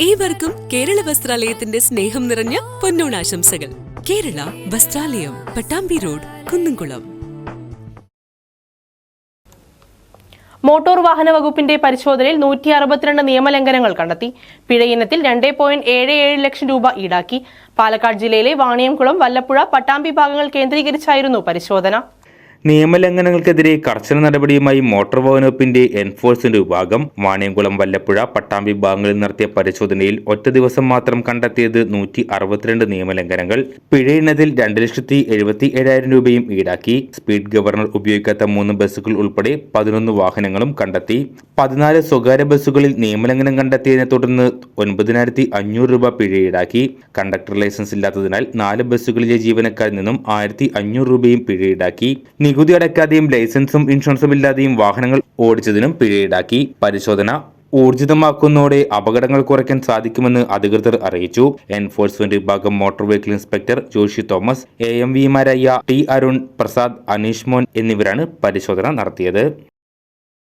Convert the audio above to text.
ഏവർക്കും കേരള വസ്ത്രാലയത്തിന്റെ സ്നേഹം നിറഞ്ഞ പൊന്നോണാശംസകൾ കേരള വസ്ത്രാലയം പട്ടാമ്പി റോഡ് കുന്നംകുളം. മോട്ടോർ വാഹന വകുപ്പിന്റെ പരിശോധനയിൽ നൂറ്റി അറുപത്തിരണ്ട് നിയമലംഘനങ്ങൾ കണ്ടെത്തി. പിഴയിനത്തിൽ രണ്ട് പോയിന്റ് ഏഴ് ഏഴ് ലക്ഷം രൂപ ഈടാക്കി. പാലക്കാട് ജില്ലയിലെ വാണിയംകുളം വല്ലപ്പുഴ പട്ടാമ്പി ഭാഗങ്ങൾ കേന്ദ്രീകരിച്ചായിരുന്നു പരിശോധന. നിയമലംഘനങ്ങൾക്കെതിരെ കർശന നടപടിയുമായി മോട്ടോർ വാഹന വകുപ്പിന്റെ എൻഫോഴ്സ്മെന്റ് വിഭാഗം വാണിയംകുളം വല്ലപ്പുഴ പട്ടാമ്പി ഭാഗങ്ങളിൽ നടത്തിയ പരിശോധനയിൽ ഒറ്റ ദിവസം മാത്രം കണ്ടെത്തിയത് നൂറ്റി അറുപത്തിരണ്ട് നിയമലംഘനങ്ങൾ പിഴയിനതിൽ രണ്ട് ലക്ഷത്തി എഴുപത്തി ഏഴായിരം രൂപയും ഈടാക്കി. സ്പീഡ് ഗവർണർ ഉപയോഗിക്കാത്ത മൂന്ന് ബസ്സുകൾ ഉൾപ്പെടെ പതിനൊന്ന് വാഹനങ്ങളും കണ്ടെത്തി. പതിനാല് സ്വകാര്യ ബസ്സുകളിൽ നിയമലംഘനം കണ്ടെത്തിയതിനെ തുടർന്ന് ഒൻപതിനായിരത്തി അഞ്ഞൂറ് രൂപ പിഴ ഈടാക്കി. കണ്ടക്ടർ ലൈസൻസ് ഇല്ലാത്തതിനാൽ നാല് ബസ്സുകളിലെ ജീവനക്കാരിൽ നിന്നും ആയിരത്തി അഞ്ഞൂറ് രൂപയും പിഴ ഈടാക്കി. നികുതി അടയ്ക്കാതെയും ലൈസൻസും ഇൻഷുറൻസും ഇല്ലാതെയും വാഹനങ്ങൾ ഓടിച്ചതിനും പിഴ ഈടാക്കി പരിശോധന ഊർജിതമാക്കുന്നതോടെ അപകടങ്ങൾ കുറയ്ക്കാൻ സാധിക്കുമെന്ന് അധികൃതർ അറിയിച്ചു. എൻഫോഴ്സ്മെന്റ് വിഭാഗം motor vehicle inspector Joshi Thomas A M വിമാരായ T Arun Prasad Aneesh Mon എന്നിവരാണ് പരിശോധന നടത്തിയത്.